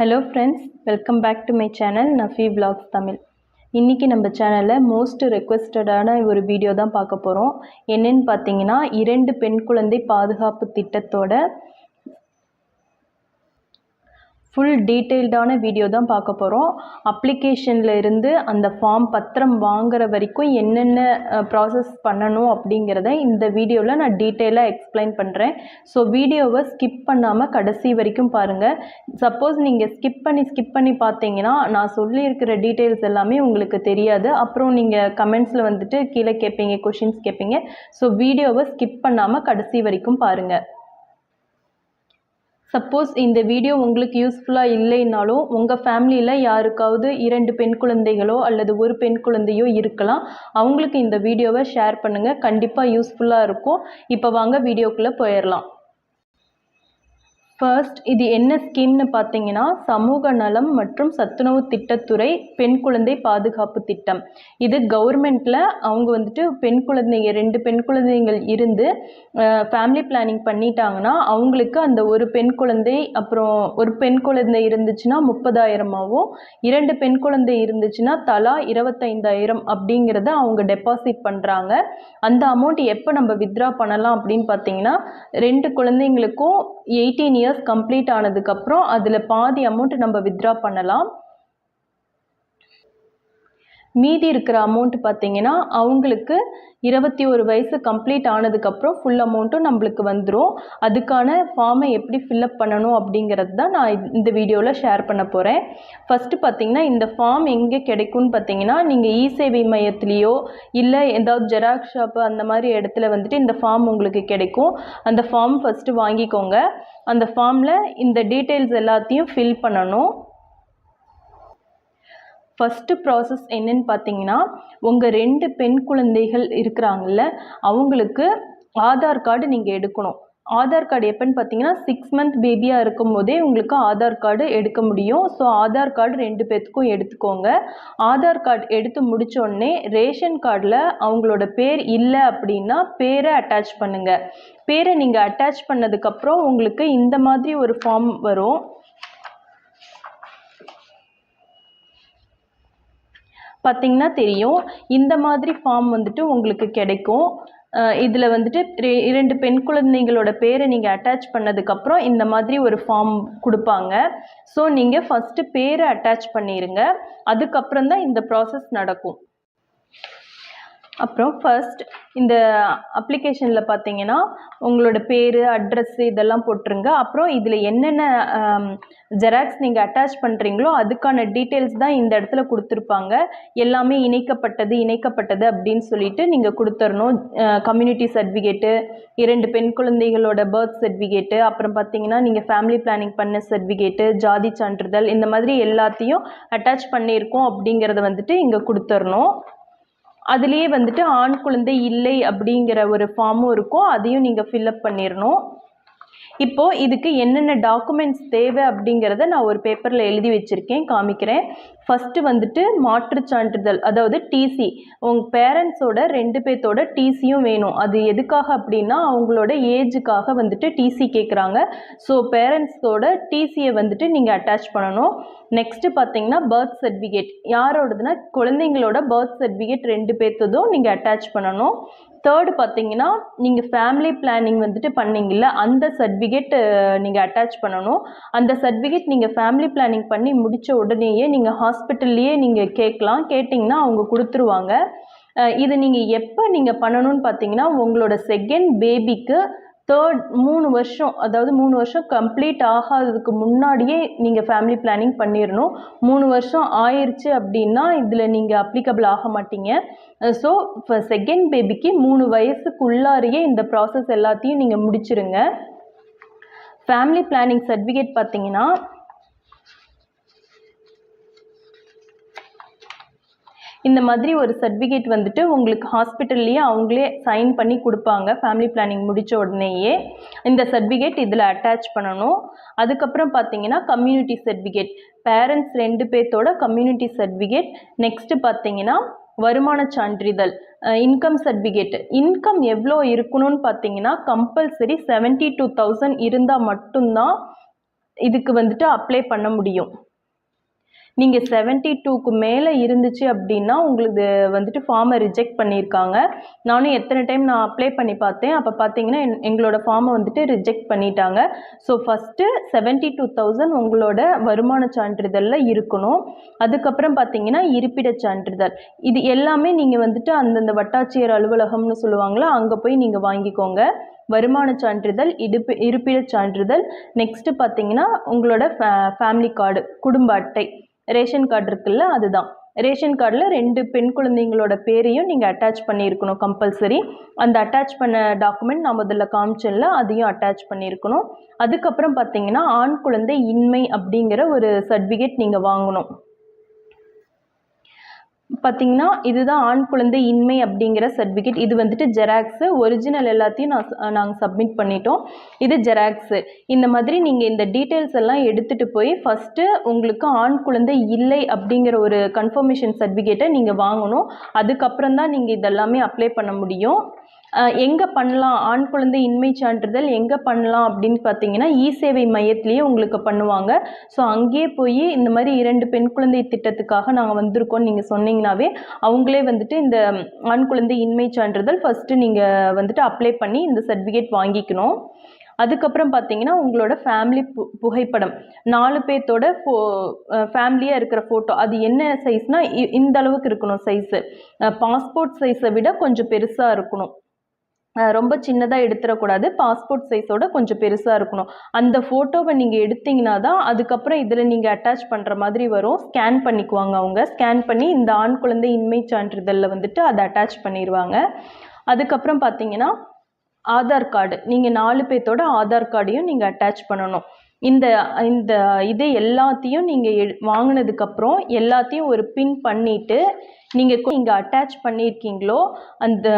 Hello friends welcome back to my channel Nafi vlogs Tamil இன்றைக்கி நம்ம சேனலில் most ரெக்வெஸ்டடான ஒரு வீடியோ தான் பார்க்க போகிறோம் என்னென்னு பார்த்தீங்கன்னா இரண்டு பெண் குழந்தை பாதுகாப்பு திட்டத்தோட ஃபுல் டீட்டெயில்டான வீடியோ தான் பார்க்க போகிறோம் அப்ளிகேஷனில் இருந்து அந்த ஃபார்ம் பத்திரம் வாங்குற வரைக்கும் என்னென்ன ப்ராசஸ் பண்ணணும் அப்படிங்கிறத இந்த வீடியோவில் நான் டீட்டெயிலாக எக்ஸ்பிளைன் பண்ணுறேன் ஸோ வீடியோவை ஸ்கிப் பண்ணாமல் கடைசி வரைக்கும் பாருங்கள் சப்போஸ் நீங்கள் ஸ்கிப் பண்ணி ஸ்கிப் பண்ணி பார்த்தீங்கன்னா நான் சொல்லியிருக்கிற டீட்டெயில்ஸ் எல்லாமே உங்களுக்கு தெரியாது. அப்புறம் நீங்கள் கமெண்ட்ஸில் வந்துட்டு கீழே கேட்பீங்க கொஷின்ஸ் கேட்பீங்க ஸோ வீடியோவை ஸ்கிப் பண்ணாமல் கடைசி வரைக்கும் பாருங்கள் சப்போஸ் இந்த வீடியோ உங்களுக்கு யூஸ்ஃபுல்லாக இல்லைனாலும் உங்கள் ஃபேமிலியில் யாருக்காவது இரண்டு பெண் குழந்தைகளோ அல்லது ஒரு பெண் குழந்தையோ இருக்கலாம். அவங்களுக்கு இந்த வீடியோவை ஷேர் பண்ணுங்கள் கண்டிப்பாக யூஸ்ஃபுல்லாக இருக்கும். இப்போ வாங்க வீடியோக்குள்ளே போயிடலாம் ஃபர்ஸ்ட் இது என்ன ஸ்கீம்னு பார்த்தீங்கன்னா சமூக நலம் மற்றும் சத்துணவு திட்டத்துறை பெண் குழந்தை பாதுகாப்பு திட்டம். இது கவர்மெண்ட்டில் அவங்க வந்துட்டு பெண் குழந்தைங்க ரெண்டு பெண் குழந்தைகள் இருந்து ஃபேமிலி பிளானிங் பண்ணிட்டாங்கன்னா அவங்களுக்கு அந்த ஒரு பெண் குழந்தை அப்புறம் ஒரு பெண் குழந்தை இருந்துச்சுன்னா முப்பதாயிரமாகவும் இரண்டு பெண் குழந்தை இருந்துச்சுன்னா தலா இருபத்தைந்தாயிரம் அப்படிங்கிறத அவங்க டெபாசிட் பண்ணுறாங்க அந்த அமௌண்ட் எப்போ நம்ம வித்ட்ரா பண்ணலாம் அப்படின்னு பார்த்தீங்கன்னா ரெண்டு குழந்தைங்களுக்கும் எயிட்டீன் இயர்ஸ் கம்ப்ளீட் ஆனதுக்கப்புறம் அதில் பாதி அமௌண்ட் நம்ம வித்ட்ரா பண்ணலாம். மீதி இருக்கிற அமௌண்ட் பார்த்தீங்கன்னா அவங்களுக்கு இருபத்தி ஒரு வயசு கம்ப்ளீட் ஆனதுக்கப்புறம் ஃபுல் அமௌண்ட்டும் நம்மளுக்கு வந்துடும் அதுக்கான ஃபார்மை எப்படி ஃபில்அப் பண்ணணும் அப்படிங்கிறது தான் நான் இந்த வீடியோவில் ஷேர் பண்ண போகிறேன் ஃபஸ்ட்டு பார்த்தீங்கன்னா இந்த ஃபார்ம் எங்கே கிடைக்கும்னு பார்த்தீங்கன்னா நீங்கள் இ சேவை மையத்துலேயோ இல்லை ஏதாவது ஜெராக்ஸ் ஷாப்பு அந்த மாதிரி இடத்துல வந்துட்டு இந்த ஃபார்ம் உங்களுக்கு கிடைக்கும். அந்த ஃபார்ம் ஃபஸ்ட்டு வாங்கிக்கோங்க. அந்த ஃபார்மில் இந்த டீட்டெயில்ஸ் எல்லாத்தையும் ஃபில் பண்ணணும். ஃபஸ்ட்டு ப்ராசஸ் என்னன்னு பார்த்தீங்கன்னா உங்கள் ரெண்டு பெண் குழந்தைகள் இருக்கிறாங்கல்ல அவங்களுக்கு ஆதார் கார்டு நீங்கள் எடுக்கணும். ஆதார் கார்டு எப்போன்னு பார்த்தீங்கன்னா சிக்ஸ் மந்த் பேபியாக இருக்கும் போதே உங்களுக்கு ஆதார் கார்டு எடுக்க முடியும். ஸோ ஆதார் கார்டு ரெண்டு பேர்த்துக்கும் எடுத்துக்கோங்க. ஆதார் கார்டு எடுத்து முடித்தோடனே ரேஷன் கார்டில் அவங்களோட பேர் இல்லை அப்படின்னா பேரை அட்டாச் பண்ணுங்கள் பேரை நீங்கள் அட்டாச் பண்ணதுக்கப்புறம் உங்களுக்கு இந்த மாதிரி ஒரு ஃபார்ம் வரும். பார்த்தீங்கன்னா தெரியும். இந்த மாதிரி ஃபார்ம் வந்துட்டு உங்களுக்கு கிடைக்கும். இதில் வந்துட்டு இரண்டு பெண் குழந்தைங்களோட பேரை நீங்கள் அட்டாச் பண்ணதுக்கப்புறம் இந்த மாதிரி ஒரு ஃபார்ம் கொடுப்பாங்க. ஸோ நீங்கள் ஃபஸ்ட்டு பேரை அட்டாச் பண்ணிடுங்க அதுக்கப்புறம் தான் இந்த ப்ராசஸ் நடக்கும். அப்புறம் ஃபர்ஸ்ட் இந்த அப்ளிகேஷனில் பார்த்தீங்கன்னா உங்களோட பேர் அட்ரஸ் இதெல்லாம் போட்டுருங்க. அப்புறம் இதில் என்னென்ன ஜெராக்ஸ் நீங்கள் அட்டாச் பண்ணுறீங்களோ அதுக்கான டீட்டெயில்ஸ் தான் இந்த இடத்துல கொடுத்துருப்பாங்க. எல்லாமே இணைக்கப்பட்டது இணைக்கப்பட்டது அப்படின்னு சொல்லிட்டு நீங்கள் கொடுத்துடணும் கம்யூனிட்டி சர்டிஃபிகேட்டு இரண்டு பெண் குழந்தைகளோட பர்த் சர்டிஃபிகேட்டு அப்புறம் பார்த்தீங்கன்னா நீங்கள் ஃபேமிலி பிளானிங் பண்ண சர்டிஃபிகேட்டு ஜாதி சான்றிதழ் இந்த மாதிரி எல்லாத்தையும் அட்டாச் பண்ணியிருக்கோம் அப்படிங்கிறத வந்துட்டு இங்கே கொடுத்துடணும் அதுலேயே வந்துட்டு ஆண் குழந்தை இல்லை அப்படிங்கிற ஒரு ஃபார்மும் இருக்கும். அதையும் நீங்கள் ஃபில்அப் பண்ணிடணும் இப்போது இதுக்கு என்னென்ன டாக்குமெண்ட்ஸ் தேவை அப்படிங்கிறத நான் ஒரு பேப்பரில் எழுதி வச்சுருக்கேன் காமிக்கிறேன். ஃபஸ்ட்டு வந்துட்டு மாற்றுச் சான்றிதழ் அதாவது டிசி உங்கள் பேரண்ட்ஸோட ரெண்டு பேர்த்தோட டிசியும் வேணும். அது எதுக்காக அப்படின்னா அவங்களோட ஏஜுக்காக வந்துட்டு டிசி கேட்குறாங்க ஸோ பேரண்ட்ஸோட டிசியை வந்துட்டு நீங்கள் அட்டாச் பண்ணணும். நெக்ஸ்ட்டு பார்த்தீங்கன்னா பர்த் சர்டிஃபிகேட் யாரோடதுன்னா குழந்தைங்களோட பர்த் சர்டிஃபிகேட் ரெண்டு பேர்த்ததும் நீங்கள் அட்டாச் பண்ணணும். தேர்டு பார்த்தீங்கன்னா நீங்கள் ஃபேமிலி பிளானிங் வந்துட்டு பண்ணீங்கல்ல அந்த சர்டிஃபிகேட் நீங்கள் அட்டாச் பண்ணணும். அந்த சர்டிஃபிகேட் நீங்கள் ஃபேமிலி பிளானிங் பண்ணி முடித்த உடனேயே நீங்கள் ஹாஸ்பிட்டல்லையே நீங்கள் கேட்கலாம். கேட்டிங்கன்னா அவங்க கொடுத்துருவாங்க. இது நீங்கள் எப்போ நீங்கள் பண்ணணும்னு பார்த்தீங்கன்னா உங்களோட செகண்ட் பேபிக்கு தேர்ட் மூணு வருஷம் அதாவது மூணு வருஷம் கம்ப்ளீட் ஆகாததுக்கு முன்னாடியே நீங்கள் ஃபேமிலி பிளானிங் பண்ணிடணும் மூணு வருஷம் ஆயிடுச்சு அப்படின்னா இதில் நீங்கள் அப்ளிகபிள் ஆக மாட்டீங்க. ஸோ இப்போ செகண்ட் பேபிக்கு மூணு வயசுக்குள்ளாரையே இந்த ப்ராசஸ் எல்லாத்தையும் நீங்கள் முடிச்சிருங்க. ஃபேமிலி பிளானிங் சர்டிஃபிகேட் பார்த்தீங்கன்னா இந்த மாதிரி ஒரு சர்டிஃபிகேட் வந்துட்டு உங்களுக்கு ஹாஸ்பிட்டல்லையே அவங்களே சைன் பண்ணி கொடுப்பாங்க. ஃபேமிலி பிளானிங் முடித்த உடனேயே இந்த சர்டிஃபிகேட் இதில் அட்டாச் பண்ணணும். அதுக்கப்புறம் பார்த்தீங்கன்னா கம்யூனிட்டி சர்டிஃபிகேட் பேரண்ட்ஸ் ரெண்டு பேர்த்தோட கம்யூனிட்டி சர்டிஃபிகேட் நெக்ஸ்ட்டு பார்த்தீங்கன்னா வருமான சான்றிதழ் இன்கம் சர்டிஃபிகேட் இன்கம் எவ்வளோ இருக்கணும்னு பார்த்தீங்கன்னா கம்பல்சரி செவன்ட்டி டூ தௌசண்ட் இருந்தால் மட்டும்தான் இதுக்கு வந்துட்டு அப்ளை பண்ண முடியும். நீங்கள் செவன்ட்டி டூக்கு மேலே இருந்துச்சு அப்படின்னா உங்களுக்கு வந்துட்டு ஃபார்மை ரிஜெக்ட் பண்ணியிருக்காங்க. நானும் எத்தனை டைம் நான் அப்ளை பண்ணி பார்த்தேன். அப்போ பார்த்தீங்கன்னா என்- எங்களோட ஃபார்மை வந்துட்டு ரிஜெக்ட் பண்ணிட்டாங்க. So first seventy two thousand உங்களோட வருமான சான்றிதழில் இருக்கணும். அதுக்கப்புறம் பார்த்தீங்கன்னா இருப்பிடச் சான்றிதழ். இது எல்லாமே நீங்கள் வந்துட்டு அந்தந்த வட்டாட்சியர் அலுவலகம்னு சொல்லுவாங்களா அங்கே போய் நீங்கள் வாங்கிக்கோங்க. வருமான சான்றிதழ் இடுப்பு இருப்பிடச் சான்றிதழ். நெக்ஸ்ட்டு பார்த்தீங்கன்னா உங்களோட ஃபேமிலி கார்டு குடும்ப அட்டை. ரேஷன் கார்டு இருக்குல்ல அதுதான். ரேஷன் கார்டில் ரெண்டு பெண் குழந்தைங்களோட பேரையும் நீங்கள் அட்டாச் பண்ணியிருக்கணும் கம்பல்சரி அந்த அட்டாச் பண்ண டாக்குமெண்ட் நான் முதல்ல காமிச்சேன்ல அதையும் அட்டாச் பண்ணியிருக்கணும். அதுக்கப்புறம் பார்த்தீங்கன்னா ஆண் குழந்தை இன்மை அப்படிங்கிற ஒரு சர்டிஃபிகேட் நீங்கள் வாங்கணும். பார்த்தீங்கன்னா இதுதான் ஆண் குழந்தை இன்மை அப்படிங்கிற சர்டிஃபிகேட் இது வந்துட்டு ஜெராக்ஸு ஒரிஜினல் எல்லாத்தையும் நான் நாங்கள் சப்மிட் பண்ணிட்டோம். இது ஜெராக்ஸு இந்த மாதிரி நீங்கள் இந்த டீட்டெயில்ஸ் எல்லாம் எடுத்துகிட்டு போய் ஃபஸ்ட்டு உங்களுக்கு ஆண் குழந்தை இல்லை அப்படிங்கிற ஒரு கன்ஃபர்மேஷன் சர்டிஃபிகேட்டை நீங்கள் வாங்கணும். அதுக்கப்புறம் தான் நீங்கள் இதெல்லாமே அப்ளை பண்ண முடியும். எங்கே பண்ணலாம்? ஆண் குழந்தை இன்மை சான்றிதழ் எங்கே பண்ணலாம் அப்படின்னு பார்த்தீங்கன்னா இ சேவை மையத்திலேயே உங்களுக்கு பண்ணுவாங்க. ஸோ அங்கேயே போய் இந்த மாதிரி இரண்டு பெண் குழந்தை திட்டத்துக்காக நாங்கள் வந்திருக்கோம் நீங்கள் சொன்னீங்கன்னாவே அவங்களே வந்துட்டு இந்த ஆண் குழந்தை இன்மை சான்றிதழ் ஃபஸ்ட்டு நீங்கள் வந்துட்டு அப்ளை பண்ணி இந்த சர்டிஃபிகேட் வாங்கிக்கணும். அதுக்கப்புறம் பார்த்தீங்கன்னா உங்களோட ஃபேமிலி பு புகைப்படம். நாலு பேர்த்தோட ஃபோ ஃபேமிலியாக இருக்கிற ஃபோட்டோ அது என்ன சைஸ்னால் இந்த அளவுக்கு இருக்கணும் சைஸு பாஸ்போர்ட் சைஸை விட கொஞ்சம் பெருசாக இருக்கணும். ரொம்ப சின்னதாக எடுத்துடக்கூடாது. பாஸ்போர்ட் சைஸோட கொஞ்சம் பெருசாக இருக்கணும். அந்த ஃபோட்டோவை நீங்கள் எடுத்தீங்கன்னா தான் அதுக்கப்புறம் இதில் நீங்கள் அட்டாச் பண்ணுற மாதிரி வரும். ஸ்கேன் பண்ணிக்குவாங்க அவங்க. ஸ்கேன் பண்ணி இந்த ஆண் குழந்தை இன்மை சான்றிதழில் வந்துட்டு அதை அட்டாச் பண்ணிடுவாங்க அதுக்கப்புறம் பார்த்தீங்கன்னா ஆதார் கார்டு. நீங்கள் நாலு பேர்த்தோட ஆதார் கார்டையும் நீங்கள் அட்டாச் பண்ணணும். இந்த இந்த இது எல்லாத்தையும் நீங்கள் எ வாங்கினதுக்கப்புறம் எல்லாத்தையும் ஒரு பின் பண்ணிவிட்டு நீங்கள் இங்கே அட்டாச் பண்ணியிருக்கீங்களோ அந்த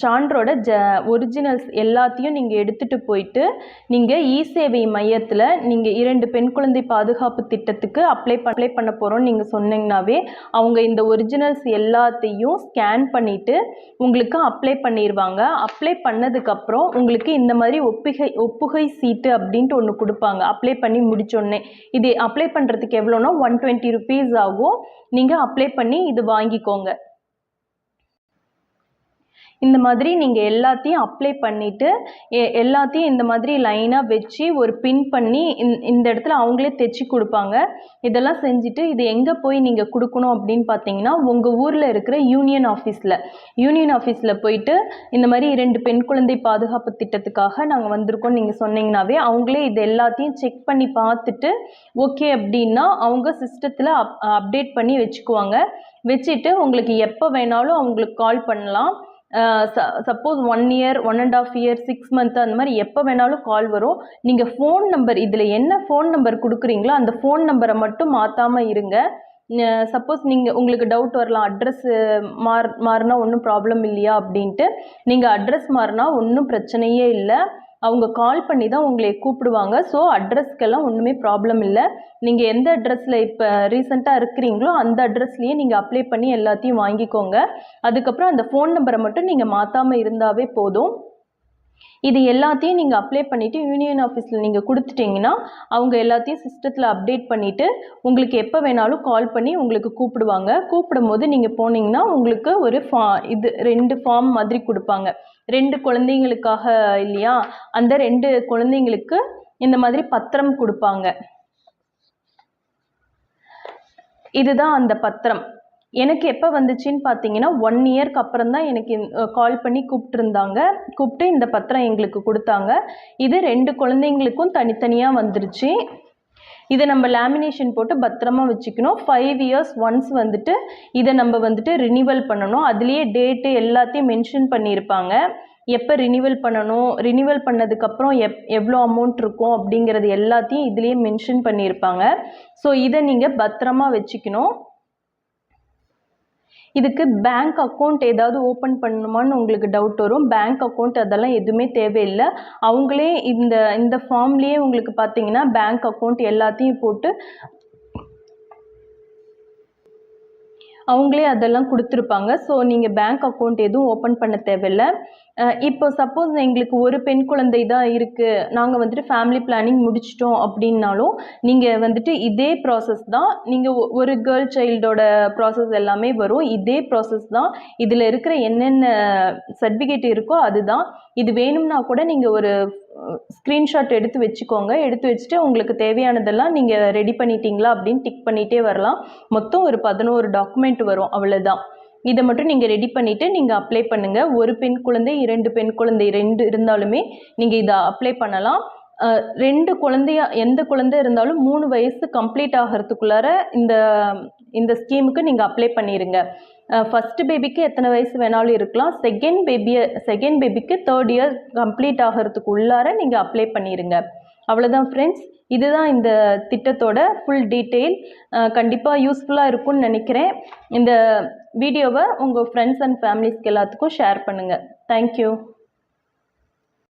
சான்றோட ஜ ஒரிஜினல்ஸ் எல்லாத்தையும் நீங்கள் எடுத்துகிட்டு போயிட்டு நீங்கள் இ சேவை மையத்தில் நீங்கள் இரண்டு பெண் குழந்தை பாதுகாப்பு திட்டத்துக்கு அப்ளை அப்ளை பண்ண போகிறோம்னு நீங்கள் சொன்னீங்கனாவே அவங்க இந்த ஒரிஜினல்ஸ் எல்லாத்தையும் ஸ்கேன் பண்ணிவிட்டு உங்களுக்கு அப்ளை பண்ணிடுவாங்க அப்ளை பண்ணதுக்கப்புறம் உங்களுக்கு இந்த மாதிரி ஒப்புகை ஒப்புகை சீட்டு அப்படின்ட்டு ஒன்று கொடுப்பாங்க. அப்ளை பண்ணி முடிச்சோடனே இது அப்ளை பண்ணுறதுக்கு எவ்வளோனா ஒன் டுவெண்ட்டி ருபீஸ் ஆகும். நீங்கள் அப்ளை பண்ணி இது பண்ணிக்கோங்க இந்த மாதிரி நீங்கள் எல்லாத்தையும் அப்ளை பண்ணிவிட்டு எல்லாத்தையும் இந்த மாதிரி லைனாக வச்சு ஒரு பின் பண்ணி இந்த இடத்துல அவங்களே தைச்சி கொடுப்பாங்க. இதெல்லாம் செஞ்சுட்டு இது எங்கே போய் நீங்கள் கொடுக்கணும் அப்படின்னு பார்த்தீங்கன்னா உங்கள் ஊரில் இருக்கிற யூனியன் ஆஃபீஸில் யூனியன் ஆஃபீஸில் போயிட்டு இந்த மாதிரி இரண்டு பெண் குழந்தை பாதுகாப்பு திட்டத்துக்காக நாங்கள் வந்திருக்கோம் நீங்கள் சொன்னீங்கன்னாவே அவங்களே இது எல்லாத்தையும் செக் பண்ணி பார்த்துட்டு ஓகே அப்படின்னா அவங்க சிஸ்டத்தில் அப் அப்டேட் பண்ணி வச்சுக்குவாங்க. வச்சுட்டு உங்களுக்கு எப்போ வேணாலும் அவங்களுக்கு கால் பண்ணலாம். Suppose one year one and half year six month அந்த மாதிரி எப்போ வேணாலும் கால் வரும். நீங்கள் ஃபோன் நம்பர் இதில் என்ன ஃபோன் நம்பர் கொடுக்குறீங்களோ அந்த ஃபோன் நம்பரை மட்டும் மாற்றாமல் இருங்க. சப்போஸ் நீங்கள் உங்களுக்கு டவுட் வரலாம் அட்ரஸ் மாறு மாறினா ஒன்றும் ப்ராப்ளம் இல்லையா அப்படின்ட்டு. நீங்கள் அட்ரஸ் மாறினா ஒன்றும் பிரச்சனையே இல்லை. அவங்க கால் பண்ணி தான் உங்களை கூப்பிடுவாங்க. ஸோ அட்ரஸ்க்கெல்லாம் ஒன்றுமே ப்ராப்ளம் இல்லை. நீங்கள் எந்த அட்ரஸில் இப்போ ரீசெண்டாக இருக்கிறீங்களோ அந்த அட்ரஸ்லேயே நீங்கள் அப்ளை பண்ணி எல்லாத்தையும் வாங்கிக்கோங்க. அதுக்கப்புறம் அந்த ஃபோன் நம்பரை மட்டும் நீங்கள் மாற்றாமல் இருந்தாவே போதும். இது எல்லாத்தையும் நீங்கள் அப்ளை பண்ணிவிட்டு யூனியன் ஆஃபீஸில் நீங்கள் கொடுத்துட்டீங்கன்னா அவங்க எல்லாத்தையும் சிஸ்டத்தில் அப்டேட் பண்ணிவிட்டு உங்களுக்கு எப்போ வேணாலும் கால் பண்ணி உங்களுக்கு கூப்பிடுவாங்க. கூப்பிடும் போது நீங்கள் போனீங்கன்னா உங்களுக்கு ஒரு ஃபா இது ரெண்டு ஃபார்ம் மாதிரி கொடுப்பாங்க. ரெண்டு குழந்தைங்களுக்காக இல்லையா? அந்த ரெண்டு குழந்தைங்களுக்கு இந்த மாதிரி பத்திரம் கொடுப்பாங்க. இதுதான் அந்த பத்திரம். எனக்கு எப்போ வந்துச்சுன்னு பார்த்தீங்கன்னா ஒன் இயர்க்கு அப்புறம் தான் எனக்கு கால் பண்ணி கூப்பிட்டுருந்தாங்க. கூப்பிட்டு இந்த பத்திரம் எங்களுக்கு கொடுத்தாங்க. இது ரெண்டு குழந்தைங்களுக்கும் தனித்தனியாக வந்துருச்சு. இதை நம்ம லேமினேஷன் போட்டு பத்திரமா வச்சுக்கணும். ஃபைவ் இயர்ஸ் ஒன்ஸ் வந்துட்டு இதை நம்ம வந்துட்டு ரினிவல் பண்ணணும். அதுலேயே டேட்டு எல்லாத்தையும் மென்ஷன் பண்ணியிருப்பாங்க. எப்போ ரினிவல் பண்ணணும்? ரினிவல் பண்ணதுக்கப்புறம் எப் எவ்வளோ அமௌண்ட் இருக்கும் அப்படிங்கிறது எல்லாத்தையும் இதுலேயே மென்ஷன் பண்ணியிருப்பாங்க. ஸோ இதை நீங்கள் பத்திரமா வச்சுக்கணும். இதுக்கு பேங்க் அக்கௌண்ட் ஏதாவது ஓப்பன் பண்ணணுமான்னு உங்களுக்கு டவுட் வரும். பேங்க் அக்கௌண்ட் அதெல்லாம் எதுவுமே தேவையில்லை. அவங்களே இந்த இந்த ஃபார்ம்லேயே உங்களுக்கு பார்த்தீங்கன்னா பேங்க் அக்கௌண்ட் எல்லாத்தையும் போட்டு அவங்களே அதெல்லாம் கொடுத்துருப்பாங்க. ஸோ நீங்கள் பேங்க் அக்கௌண்ட் எதுவும் ஓப்பன் பண்ண தேவையில்ல. இப்போ சப்போஸ் எங்களுக்கு ஒரு பெண் குழந்தை தான் இருக்குது நாங்கள் வந்துட்டு ஃபேமிலி பிளானிங் முடிச்சிட்டோம் அப்படின்னாலும் நீங்கள் வந்துட்டு இதே ப்ராசஸ் தான் நீங்கள் ஒரு கேர்ள் சைல்டோட ப்ராசஸ் எல்லாமே வரும். இதே ப்ராசஸ் தான் இதில் இருக்கிற என்னென்ன சர்டிஃபிகேட் இருக்கோ அதுதான். இது வேணும்னா கூட நீங்கள் ஒரு ஸ்க்ரீன்ஷாட் எடுத்து வச்சுக்கோங்க. எடுத்து வச்சுட்டு உங்களுக்கு தேவையானதெல்லாம் நீங்கள் ரெடி பண்ணிட்டீங்களா அப்படின்னு டிக் பண்ணிகிட்டே வரலாம். மொத்தம் ஒரு பதினோரு டாக்குமெண்ட் வரும். அவ்வளோதான் இதை மட்டும் நீங்கள் ரெடி பண்ணிவிட்டு நீங்கள் அப்ளை பண்ணுங்கள் ஒரு பெண் குழந்தை இரண்டு பெண் குழந்தை ரெண்டு இருந்தாலுமே நீங்கள் இதை அப்ளை பண்ணலாம். ரெண்டு குழந்தையா எந்த குழந்தை இருந்தாலும் மூணு வயசு கம்ப்ளீட் ஆகிறதுக்குள்ளார இந்த இந்த ஸ்கீமுக்கு நீங்கள் அப்ளை பண்ணிடுங்க ஃபஸ்ட்டு பேபிக்கு எத்தனை வயசு வேணாலும் இருக்கலாம். செகண்ட் பேபியை செகண்ட் பேபிக்கு தேர்ட் இயர் கம்ப்ளீட் ஆகிறதுக்கு உள்ளார நீங்கள் அப்ளை பண்ணிடுங்க அவ்வளோதான் ஃப்ரெண்ட்ஸ் இதுதான் இந்த திட்டத்தோட ஃபுல் டீட்டெயில் கண்டிப்பாக யூஸ்ஃபுல்லாக இருக்கும்னு நினைக்கிறேன். இந்த வீடியோவை உங்கள் ஃப்ரெண்ட்ஸ் அண்ட் ஃபேமிலிஸ்க்கு எல்லாத்துக்கும் ஷேர் பண்ணுங்கள் தேங்க்யூ